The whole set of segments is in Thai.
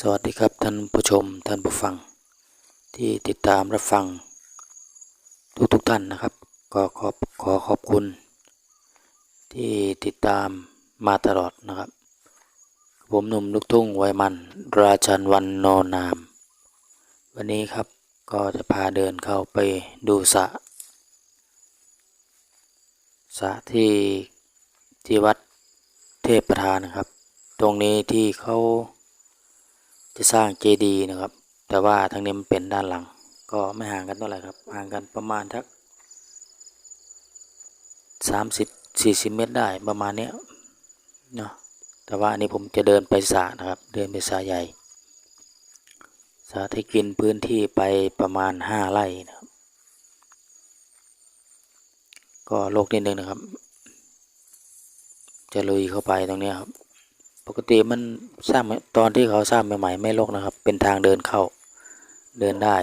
สวัสดีครับท่านผู้ชมท่านผู้ฟัง ที่ติดตามรับฟัง ทุกทุกท่านนะครับ ก็ขอบขอขอบคุณ ที่ติดตามมาตลอดนะครับ ผมหนุ่มลูกทุ่งไวมัน ราชันวันโนนาม วันนี้ครับก็จะพาเดินเข้าไปดูสระสระที่ที่วัดเทพประธานนะครับ ตรงนี้ที่เขา จะสร้างเจดีย์นะครับ แต่ว่าทางนี้มันเป็นด้านหลัง ก็ไม่ห่างกันเท่าไหร่ครับ ห่างกันประมาณทักสามสิบสี่สิบเมตรได้ประมาณเนี้ยเนาะแต่ว่าอันนี้ผมจะเดินไปสระนะครับ เดินไปสระใหญ่สระที่กินพื้นที่ไปประมาณห้าไร่นะครับ ก็โลกนิดนึงนะครับ จะลุยเข้าไปตรงนี้ครับ ปกติมันสร้างตอนที่เขาสร้างใหม่ๆไม่รกนะครับ เป็นทางเดินเข้า เดินได้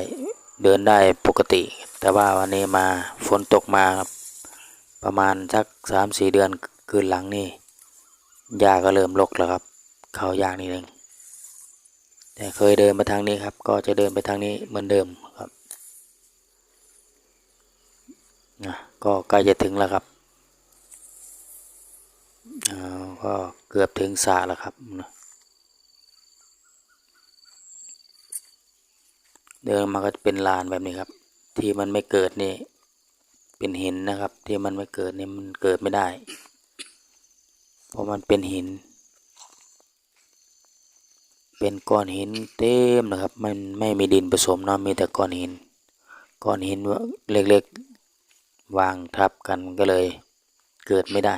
เดินได้ปกติ แต่ว่าวันนี้มาฝนตกมาครับประมาณสักสามสี่เดือนคืนหลังนี่หญ้าก็เริ่มรกแล้วครับ เขายากนิดนึงแต่เคยเดินมาทางนี้ครับ ก็จะเดินไปทางนี้เหมือนเดิมครับนะก็ใกล้จะถึงแล้วครับอ่า ก็เกือบถึงสระแล้วครับนะเดินมาก็จะเป็นลานแบบนี้ครับ ที่มันไม่เกิดนี่เป็นหินนะครับ ที่มันไม่เกิดนี่มันเกิดไม่ได้ เพราะมันเป็นหิน เป็นก้อนหินเต็มนะครับ มันไม่มีดินผสมเนาะมีแต่ก้อนหิน ก้อนหินเล็กๆวางทับกันก็เลยเกิดไม่ได้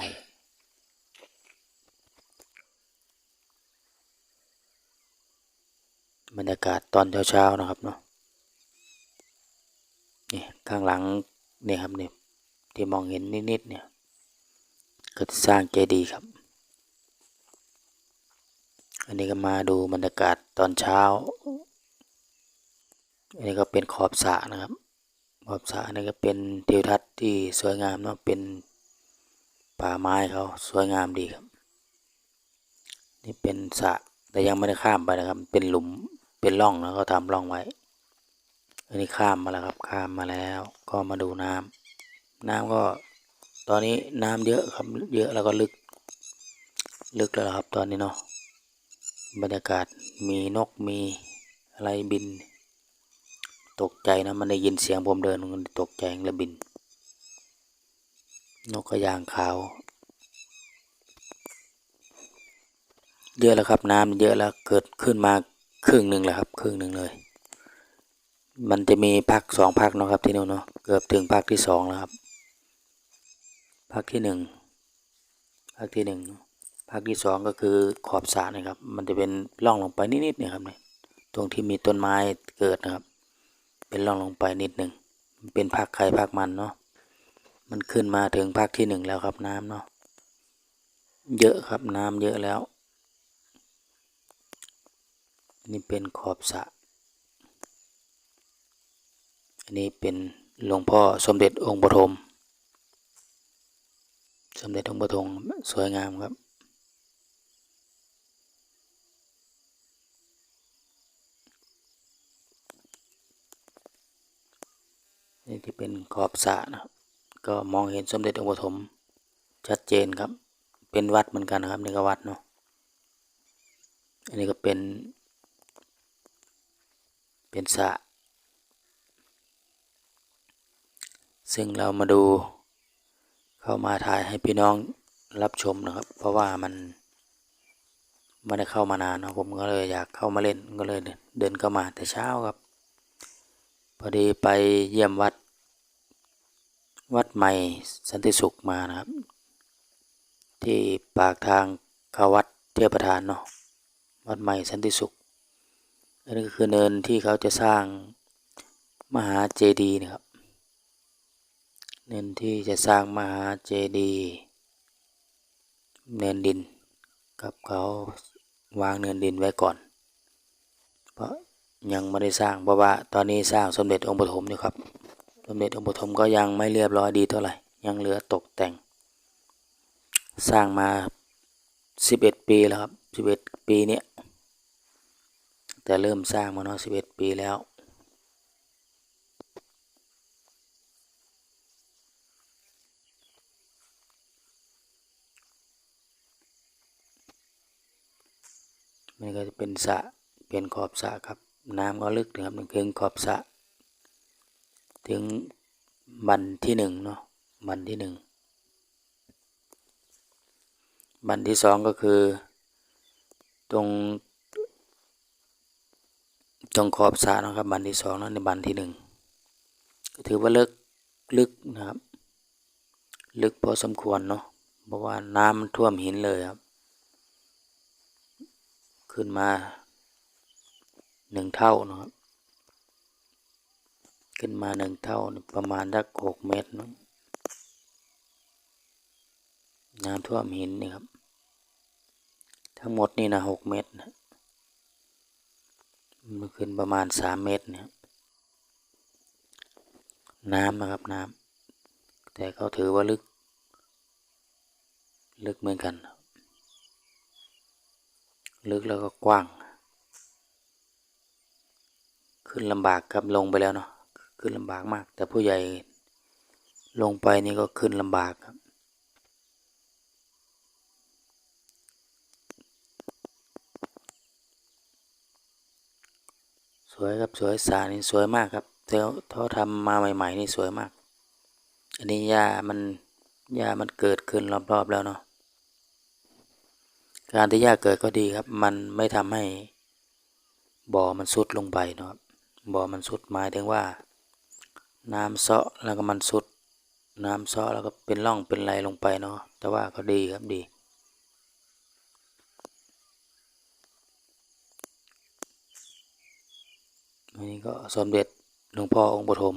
บรรยากาศตอนเช้าๆนะครับเนาะนี่ข้างหลังเนี่ยครับเนี่ยที่มองเห็นนิดๆเนี่ยก็จะสร้างเจดีย์ครับ อันนี้ก็มาดูบรรยากาศตอนเช้า อันนี้ก็เป็นขอบสระนะครับ ขอบสระอันนี้ก็เป็นทิวทัศน์ที่สวยงามเนาะเป็นป่าไม้เขาสวยงามดีครับ นี่เป็นสระแต่ยังไม่ได้ข้ามไปนะครับ เป็นหลุม เป็นร่องแล้วก็ทำร่องไว้ อันนี้ข้ามมาแล้วครับข้ามมาแล้ว ก็มาดูน้ำน้ำก็ตอนนี้น้ำเยอะครับเยอะแล้วก็ลึก ลึกแล้วครับตอนนี้เนาะบรรยากาศมีนกมีอะไรบิน ตกใจนะมันได้ยินเสียงผมเดินมันตกใจแล้วบิน นกกระยางขาว เยอะแล้วครับน้ำเยอะแล้วเกิดขึ้นมา ครึ่งหนึ่งแล้วครับ ครึ่งหนึ่งเลย มันจะมีภาคสองภาคเนาะครับที่นู่นเนาะเกือบถึงภาคที่สองแล้วครับภาคที่หนึ่งภาคที่หนึ่งภาคที่สองก็คือขอบสระนะครับ มันจะเป็นร่องลงไปนิดๆเนี่ยครับเนี่ยตรงที่มีต้นไม้เกิดนะครับ เป็นร่องลงไปนิดหนึ่งเป็นภาคใครภาคมันเนาะมันขึ้นมาถึงภาคที่หนึ่งแล้วครับน้ำเนาะเยอะครับน้ำเยอะแล้ว นี่เป็นขอบสะอันนี้เป็นหลวงพ่อสมเด็จองค์ปฐมสมเด็จองค์ปฐมสวยงามครับนี่ที่เป็นขอบสระนะครับ ก็มองเห็นสมเด็จองค์ปฐมชัดเจนครับ เป็นวัดเหมือนกันนะครับนี่ก็วัดเนาะ อันนี้ก็เป็น เป็นสระซึ่งเรามาดูเข้ามาถ่ายให้พี่น้องรับชมนะครับ เพราะว่ามันไม่ได้เข้ามานานเนาะผมก็เลยอยากเข้ามาเล่นก็เลยเดินเข้ามาแต่เช้าครับ พอดีไปเยี่ยมวัด วัดใหม่สันติสุขมานะครับ ที่ปากทางเข้าวัดเทพประธานเนาะวัดใหม่สันติสุข อันนี้ก็คือเนินที่เขาจะสร้างมหาเจดีย์นะครับ เนินที่จะสร้างมหาเจดีย์เนินดินกับเขาวางเนินดินไว้ก่อน เพราะยังไม่ได้สร้างเพราะว่าตอนนี้สร้างสมเด็จองค์ปฐมอยู่ครับ สมเด็จองค์ปฐมก็ยังไม่เรียบร้อยดีเท่าไหร่ ยังเหลือตกแต่ง สร้างมาสิบเอ็ดปีแล้วครับสิบเอ็ดปีเนี้ย แต่เริ่มสร้างมาเนาะสิบเอ็ดปีแล้วมันก็จะเป็นสะเป็นขอบสะครับ น้ำก็ลึกนะครับถึงขอบสะถึงบันที่หนึ่งเนาะบันที่หนึ่งบันที่สองก็คือ ตรง ตรงขอบสระนะครับบันที่สองแล้วในบันที่หนึ่งก็ถือว่าลึกลึกนะครับ ลึกพอสมควรเนาะเพราะว่าน้ำท่วมหินเลยครับ ขึ้นมาหนึ่งเท่านะครับ ขึ้นมาหนึ่งเท่าประมาณสักหกเมตรเนะน้ำท่วมหินนี่ครับ ทั้งหมดนี่นะหกเมตรนะ มันขึ้นประมาณสามเมตรเนี่ยน้ำนะครับน้ำแต่เขาถือว่าลึก ลึกเหมือนกัน ลึกแล้วก็กว้าง ขึ้นลำบากครับลงไปแล้วเนาะขึ้นลำบากมาก แต่ผู้ใหญ่ลงไปนี่ก็ขึ้นลำบากครับ สวยครับสวยสานี่สวยมากครับเท่าเขาทำมาใหม่ ๆ นี่สวยมาก อันนี้หญ้ามันหญ้ามันเกิดขึ้นรอบๆแล้วเนาะการที่หญ้าเกิดก็ดีครับ มันไม่ทำให้บ่อมันซุดลงไปเนาะบบ่อมันซุดหมายถึงว่า น้ำเซาะแล้วก็มันซุด น้ำเซาะแล้วก็เป็นร่องเป็นไรลงไปเนาะแต่ว่าก็ดีครับดี อันนี้ก็สมเด็จหลวงพ่อองค์ปฐม